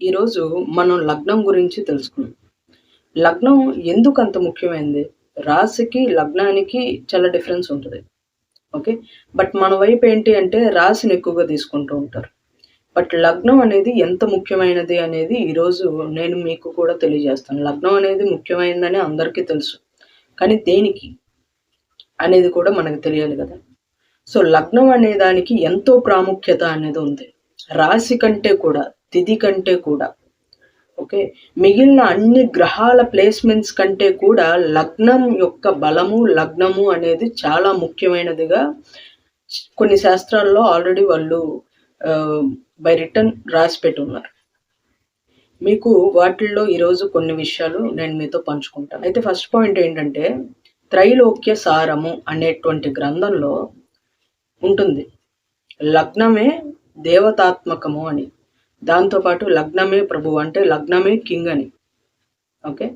ఈరోజు మనం లగ్నం గురించి తెలుసుకుందాం. లగ్నం ఎందుకు అంత ముఖ్యమైనది? రాశికి, లగ్నానికి చాలా డిఫరెన్స్ ఉంటుంది ఓకే. బట్ మన వైపు ఏంటి అంటే రాశిని ఎక్కువగా తీసుకుంటూ ఉంటారు. బట్ లగ్నం అనేది ఎంత ముఖ్యమైనది అనేది ఈరోజు నేను మీకు కూడా తెలియజేస్తాను. లగ్నం అనేది ముఖ్యమైనదని అందరికీ తెలుసు. కానీ దేనికి? అనేది కూడా మనకు తెలియాలి కదా! సో, లగ్నం అనే దానికి ఎంతో ప్రాముఖ్యత అనేది ఉంది. రాశి కంటే కూడా, తిథి కంటే కూడా. ఓకే. మిగిలిన అన్ని గ్రహాల ప్లేస్‌మెంట్స్ కంటే కూడా లగ్నం యొక్క బలము, లగ్నము అనేది చాలా ముఖ్యమైనదిగా కొన్ని శాస్త్రాల్లో ఆల్రెడీ వాళ్ళు బై రిటర్న్ రాసి పెట్టున్నారు మీకు వాటిల్లో ఈరోజు కొన్ని విషయాలు నేను మీతో పంచుకుంటాను. అయితే ఫస్ట్ పాయింట్ ఏంటంటే, త్రైలోక్య సారము అనేటువంటి గ్రంథంలో ఉంటుంది. లగ్నమే దేవతాత్మకము అని. దాంతో పాటు లగ్నమే ప్రభు అంటే లగ్నమే కింగ్ అని. ఓకే.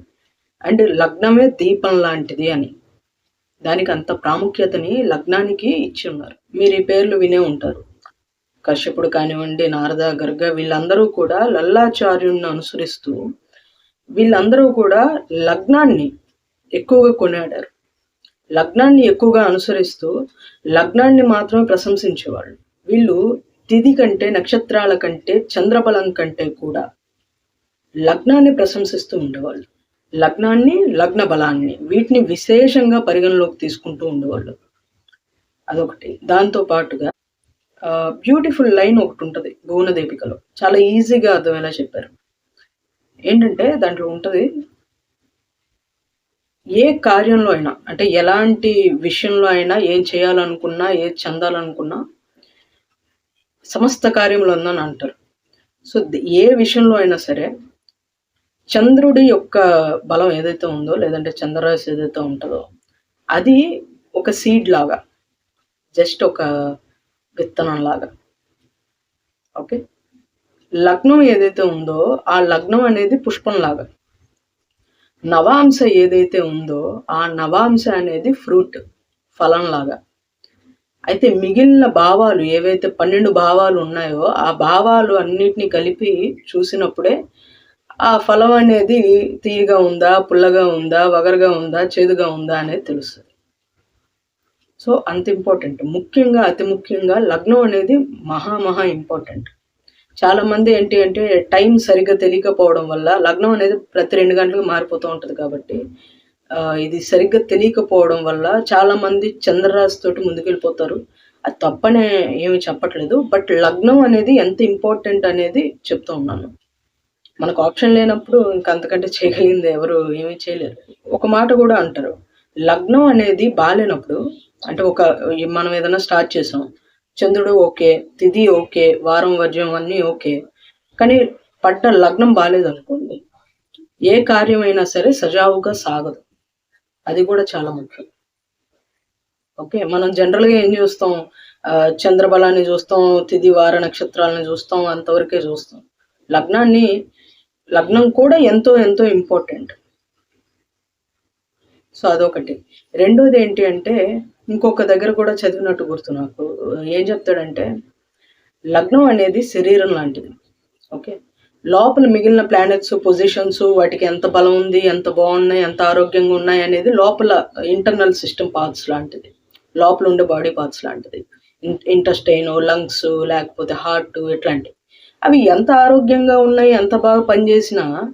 అండ్ లగ్నమే దీపం లాంటిది అని. దానికి అంత ప్రాముఖ్యతని లగ్నానికి ఇచ్చి ఉన్నారు. మీరు ఈ పేర్లు వినే ఉంటారు. కశ్యపుడు కానివ్వండి, నారద, గర్గ వీళ్ళందరూ కూడా లల్లాచార్యుడిని అనుసరిస్తూ వీళ్ళందరూ కూడా లగ్నాన్ని ఎక్కువగా కొనియాడారు. లగ్నాన్ని ఎక్కువగా అనుసరిస్తూ లగ్నాన్ని మాత్రమే ప్రశంసించేవాళ్ళు. వీళ్ళు తిది కంటే, నక్షత్రాల కంటే, చంద్రబలం కంటే కూడా లగ్నాన్ని ప్రశంసిస్తూ ఉండేవాళ్ళు. లగ్నాన్ని, లగ్న బలాన్ని వీటిని విశేషంగా పరిగణలోకి తీసుకుంటూ ఉండేవాళ్ళు. అదొకటి. దాంతో పాటుగా బ్యూటిఫుల్ లైన్ ఒకటి ఉంటుంది 'భువనదీపికలో'. చాలా ఈజీగా అర్థమయ్యేలా చెప్పారు. ఏంటంటే దాంట్లో ఉంటది ఏ కార్యంలో అయినా అంటే ఎలాంటి విషయంలో అయినా ఏం చేయాలనుకున్నా, ఏది చెందాలనుకున్నా సమస్త కార్యములందున అంటారు. సో, ద ఏ విషయంలో అయినా సరే చంద్రుడి యొక్క బలం ఏదైతే ఉందో లేదంటే చంద్రరాశి ఏదైతే ఉంటుందో అది ఒక సీడ్ లాగా. జస్ట్ ఒక విత్తనం లాగా. ఓకే. లగ్నం ఏదైతే ఉందో ఆ లగ్నం అనేది పుష్పం లాగా. నవాంశ ఏదైతే ఉందో ఆ నవాంశ అనేది ఫ్రూట్ ఫలం లాగా. అయితే మిగిలిన భావాలు ఏవైతే 12 భావాలు ఉన్నాయో ఆ భావాలు అన్నిటినీ కలిపి చూసినప్పుడే ఆ ఫలం అనేది తీయగా ఉందా? పుల్లగా ఉందా? వగరగా ఉందా? చేదుగా ఉందా? అనేది తెలుస్తుంది సో, అంత ఇంపార్టెంట్. ముఖ్యంగా అతి ముఖ్యంగా లగ్నం అనేది మహా మహా ఇంపార్టెంట్. చాలామంది ఏంటి అంటే టైం సరిగ్గా తెలియకపోవడం వల్ల లగ్నం అనేది ప్రతి రెండు గంటలకు మారిపోతూ ఉంటుంది కాబట్టి ఇది సరిగ్గా తెలియకపోవడం వల్ల చాలామంది చంద్రరాశితోటి ముందుకెళ్ళిపోతారు. అది తప్పనే ఏమి చెప్పట్లేదు. బట్ లగ్నం అనేది ఎంత ఇంపార్టెంట్ అనేది చెప్తూ ఉన్నాను. మనకు ఆప్షన్ లేనప్పుడు ఇంకంతకంటే చేయగలిగింది ఎవరు ఏమీ చేయలేరు. ఒక మాట కూడా అంటారు. లగ్నం అనేది బాలేనప్పుడు అంటే ఒక మనం ఏదైనా స్టార్ట్ చేసాం. చంద్రుడు ఓకే. తిది ఓకే. వారం, వర్జం అన్నీ ఓకే. కానీ పడ్డ లగ్నం బాలేదనుకోండి. ఏ కార్యమైనా సరే సజావుగా సాగదు. అది కూడా చాలా ముఖ్యం. ఓకే. మనం జనరల్‌గా ఏం చూస్తాం చంద్రబలాన్ని చూస్తాం, తిది వార, నక్షత్రాలను చూస్తాం. అంతవరకే చూస్తాం. లగ్నాన్ని లగ్నం కూడా ఎంతో ఎంతో ఇంపార్టెంట్. సో, అదొకటి. రెండోది ఏంటి అంటే ఇంకొక దగ్గర కూడా చదివినట్టు గుర్తు నాకు. ఏం చెప్తాడంటే లగ్నం అనేది శరీరం లాంటిది. ఓకే. లోపల మిగిలిన ప్లానెట్స్ పొజిషన్స్ వాటికి ఎంత బలం ఉంది? ఎంత బాగున్నాయి? ఎంత ఆరోగ్యంగా ఉన్నాయి? అనేది లోపల ఇంటర్నల్ సిస్టమ్ పార్ట్స్ లాంటిది. లోపల ఉండే బాడీ పార్ట్స్ లాంటిది. ఇన్ ఇంటెస్టైన్, లంగ్స్ లేకపోతే హార్ట్ ఇట్లాంటివి. అవి ఎంత ఆరోగ్యంగా ఉన్నాయి? ఎంత బాగా పనిచేసినా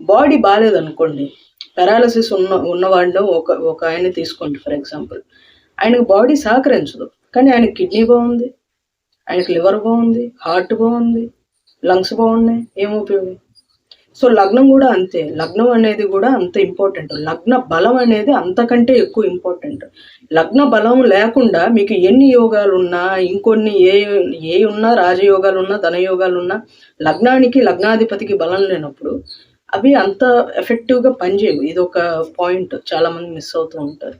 బాడీ బాగాలేదనుకోండి పెరాలసిస్ ఉన్న ఉన్నవాళ్ళు ఒక ఒక ఆయన తీసుకోండి ఫర్ ఎగ్జాంపుల్. ఆయనకి బాడీ సహకరించదు. కానీ ఆయనకి కిడ్నీ బాగుంది. ఆయనకి లివర్ బాగుంది. హార్ట్ బాగుంది. లంగ్స్ బాగున్నాయి. ఏం ఉపయోగం? సో, లగ్నం కూడా అంతే. లగ్నం అనేది కూడా అంత ఇంపార్టెంట్. లగ్న బలం అనేది అంతకంటే ఎక్కువ ఇంపార్టెంట్. లగ్న బలం లేకుండా మీకు ఎన్ని యోగాలు ఉన్నా ఇంకొన్ని ఏ ఏ ఉన్నా రాజయోగాలు ఉన్నా ధనయోగాలు ఉన్నా లగ్నానికి, లగ్నాధిపతికి బలం లేనప్పుడు అవి అంత ఎఫెక్టివ్‌గా పనిచేయవు. ఇది ఒక పాయింట్ చాలామంది మిస్ అవుతూ ఉంటారు.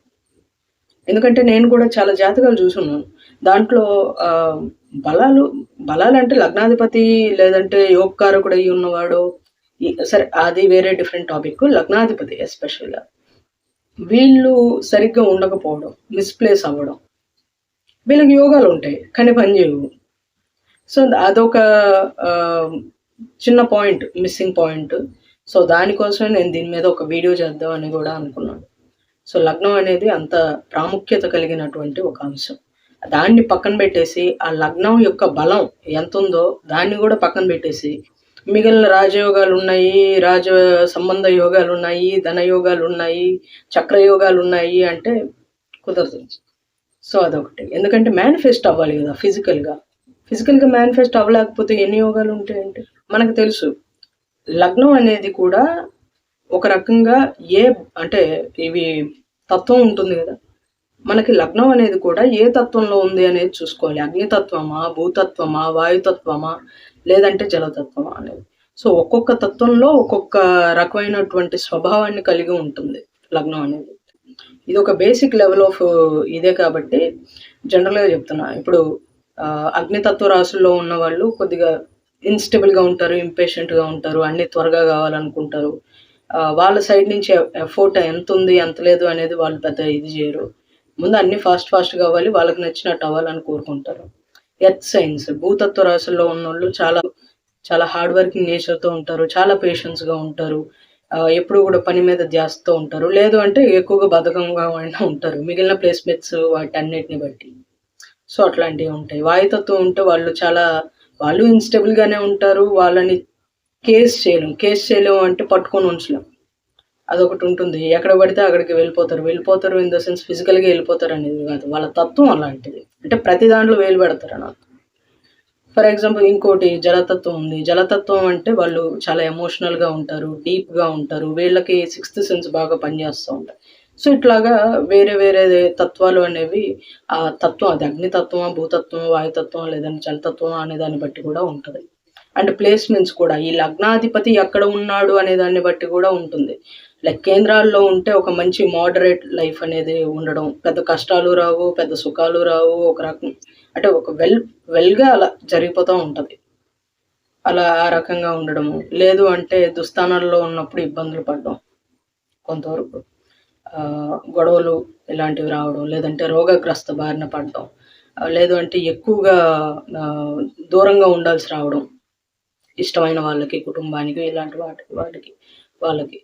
ఎందుకంటే నేను కూడా చాలా జాతకాలు చూసున్నాను. దాంట్లో బలాలు బలాలు అంటే లగ్నాధిపతి లేదంటే యోగకారకుడు అయ్యి ఉన్నవాడు ఈ సరే అది వేరే డిఫరెంట్ టాపిక్. లగ్నాధిపతి ఎస్పెషల్‌గా. వీళ్ళు సరిగ్గా ఉండకపోవడం, మిస్‌ప్లేస్ అవ్వడం. వీళ్ళకి యోగాలు ఉంటాయి కానీ పనిచేయవు. సో, అదొక చిన్న పాయింట్ మిస్సింగ్ పాయింట్ సో దానికోసమే నేను దీని మీద ఒక వీడియో చేద్దాం అని కూడా అనుకున్నాను సో లగ్నం అనేది అంత ప్రాముఖ్యత కలిగినటువంటి ఒక అంశం దాన్ని పక్కన పెట్టేసి ఆ లగ్నం యొక్క బలం ఎంత ఉందో దాన్ని కూడా పక్కన పెట్టేసి మిగిలిన రాజయోగాలు ఉన్నాయి రాజ సంబంధ యోగాలు ఉన్నాయి ధన యోగాలు ఉన్నాయి చక్ర యోగాలు ఉన్నాయి అంటే కుదరదు. సో అదొకటి. ఎందుకంటే మేనిఫెస్ట్ అవ్వాలి కదా ఫిజికల్గా ఫిజికల్గా మేనిఫెస్ట్ అవ్వలేకపోతే ఎన్ని యోగాలు ఉంటాయంటే మనకు తెలుసు. లగ్నం అనేది కూడా ఒక రకంగా ఏ అంటే ఇవి తత్వం ఉంటుంది కదా మనకి లగ్నం అనేది కూడా ఏ తత్వంలో ఉంది అనేది చూసుకోవాలి. అగ్నితత్వమా భూతత్వమా వాయుతత్వమా లేదంటే జలతత్వమా అనేది. సో ఒక్కొక్క తత్వంలో ఒక్కొక్క రకమైనటువంటి స్వభావాన్ని కలిగి ఉంటుంది లగ్నం అనేది. ఇది ఒక బేసిక్ లెవెల్ ఆఫ్ ఇదే కాబట్టి జనరల్గా చెప్తున్నా. ఇప్పుడు అగ్నితత్వ రాశుల్లో ఉన్న వాళ్ళు కొద్దిగా ఇన్స్టెబుల్గా ఉంటారు ఇంపేషెంట్గా ఉంటారు అన్ని త్వరగా కావాలనుకుంటారు. వాళ్ళ సైడ్ నుంచి ఎఫోర్ట్ ఎంత ఉంది ఎంత లేదు అనేది వాళ్ళు పెద్ద ఇది చేయరు. ముందు అన్ని ఫాస్ట్ ఫాస్ట్ కావాలి వాళ్ళకి నచ్చినట్టు అవ్వాలని కోరుకుంటారు. ఎత్ సైన్స్ భూతత్వ రాశుల్లో ఉన్న వాళ్ళు చాలా చాలా హార్డ్ వర్కింగ్ నేచర్తో ఉంటారు చాలా పేషెన్స్గా ఉంటారు ఎప్పుడు కూడా పని మీద ధ్యాసతో ఉంటారు. లేదు అంటే ఎక్కువగా బధకంగా అయినా ఉంటారు. మిగిలిన ప్లేస్మెంట్స్ వాటి అన్నిటిని బట్టి. సో అట్లాంటివి ఉంటాయి. వాయుతత్వం ఉంటే వాళ్ళు చాలా వాళ్ళు ఇన్స్టెబుల్గానే ఉంటారు వాళ్ళని కేస్ చేయలేం. కేస్ చేయలేము అంటే పట్టుకొని ఉంచలేం. అదొకటి ఉంటుంది. ఎక్కడ పడితే అక్కడికి వెళ్ళిపోతారు. వెళ్ళిపోతారు ఇన్ ద సెన్స్ ఫిజికల్గా వెళ్ళిపోతారు అనేది కాదు. వాళ్ళ తత్వం అలాంటిది. అంటే ప్రతి దాంట్లో వేలు పెడతారు అన్నమాట. ఫర్ ఎగ్జాంపుల్ ఇంకోటి జలతత్వం ఉంది. జలతత్వం అంటే వాళ్ళు చాలా ఎమోషనల్గా ఉంటారు డీప్గా ఉంటారు. వీళ్ళకి సిక్స్త్ సెన్స్ బాగా పనిచేస్తూ ఉంటాయి. సో ఇట్లాగా వేరే వేరే తత్వాలు అనేవి ఆ తత్వం అది అగ్నితత్వం భూతత్వం వాయుతత్వం లేదంటే జలతత్వం అనే దాన్ని బట్టి కూడా ఉంటుంది. అండ్ ప్లేస్మెంట్స్ కూడా. ఈ లగ్నాధిపతి ఎక్కడ ఉన్నాడు అనే దాన్ని బట్టి కూడా ఉంటుంది. లైక్ కేంద్రాల్లో ఉంటే ఒక మంచి మోడరేట్ లైఫ్ అనేది ఉండడం. పెద్ద కష్టాలు రావు పెద్ద సుఖాలు రావు ఒక రకం అంటే ఒక వెల్ వెల్గా అలా జరిగిపోతూ ఉంటుంది. అలా ఆ రకంగా ఉండడము. లేదు అంటే దుస్థానాల్లో ఉన్నప్పుడు ఇబ్బందులు పడడం. కొంతవరకు గొడవలు ఇలాంటివి రావడం. లేదంటే రోగగ్రస్త బారిన పడడం. లేదు అంటే ఎక్కువగా దూరంగా ఉండాల్సి రావడం. ఇష్టమైన వాళ్ళకి కుటుంబానికి ఇలాంటి వాటికి వాటికి వాళ్ళకి.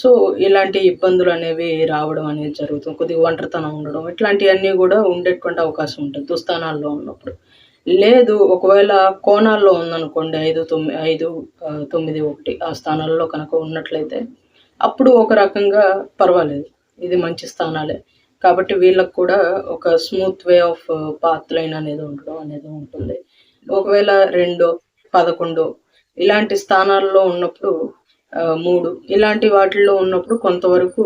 సో ఇలాంటి ఇబ్బందులు అనేవి రావడం అనేది జరుగుతుంది. కొద్దిగా ఒంటరితనం ఉండడం ఇట్లాంటివన్నీ కూడా ఉండేటువంటి అవకాశం ఉంటుంది దుస్థానాల్లో ఉన్నప్పుడు. లేదు ఒకవేళ కోణాల్లో ఉందనుకోండి ఐదు తొమ్మిది ఐదు తొమ్మిది ఒకటి ఆ స్థానాల్లో కనుక ఉన్నట్లయితే అప్పుడు ఒక రకంగా పర్వాలేదు. ఇది మంచి స్థానాలే. కాబట్టి వీళ్ళకు కూడా ఒక smooth way of path line అనేది ఉండడం అనేది ఉంటుంది. ఒకవేళ రెండో పదకొండు ఇలాంటి స్థానాల్లో ఉన్నప్పుడు మూడు. ఇలాంటి వాటిల్లో ఉన్నప్పుడు కొంతవరకు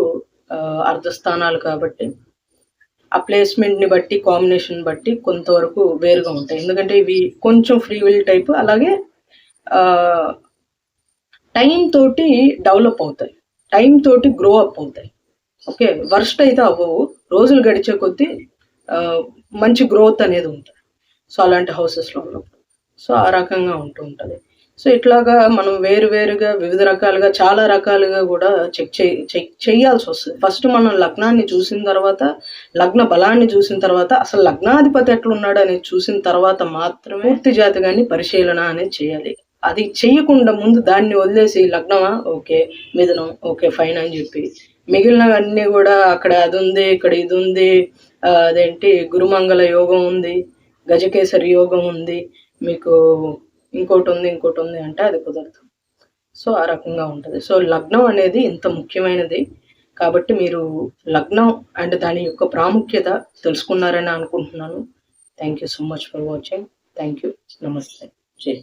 అర్ధ స్థానాలు కాబట్టి ఆ ప్లేస్మెంట్ని బట్టి కాంబినేషన్ బట్టి కొంతవరకు వేరుగా ఉంటాయి. ఎందుకంటే ఇవి కొంచెం ఫ్రీ విల్ టైప్ అలాగే టైం తోటి డెవలప్ అవుతాయి. టైం తోటి గ్రో అప్ అవుతాయి. ఓకే? వర్స్ట్ అయితే అవ్వవు. రోజులు గడిచే కొద్దీ మంచి గ్రోత్ అనేది ఉంటుంది. సో అలాంటి హౌసెస్లో ఉన్నప్పుడు. సో ఆ రకంగా ఉంటూ ఉంటుంది. సో ఇట్లాగా మనం వేరు వేరుగా వివిధ రకాలుగా చాలా రకాలుగా కూడా చెక్ చెక్ చేయాల్సి వస్తుంది. ఫస్ట్ మనం లగ్నాన్ని చూసిన తర్వాత లగ్న బలాన్ని చూసిన తర్వాత అసలు లగ్నాధిపతి ఎట్లున్నాడు అనేది చూసిన తర్వాత మాత్రమే పూర్తి జాతకాన్ని పరిశీలన అనేది చేయాలి. అది చేయకుండా ముందు దాన్ని వదిలేసి లగ్నమా? ఓకే మిథునం ఓకే ఫైన్ అని చెప్పి. మిగిలినవన్నీ కూడా అక్కడ అది ఉంది ఇక్కడ ఇది ఉంది అదేంటి గురుమంగళ యోగం ఉంది గజకేసరి యోగం ఉంది మీకు ఇంకోటి ఉంది ఇంకోటి ఉంది అంటే అది కుదరదు. సో ఆ రకంగా ఉంటుంది. సో లగ్నం అనేది ఇంత ముఖ్యమైనది. కాబట్టి మీరు లగ్నం అండ్ దాని యొక్క ప్రాముఖ్యత తెలుసుకున్నారని అనుకుంటున్నాను. Thank you so much for watching thank you నమస్తే జై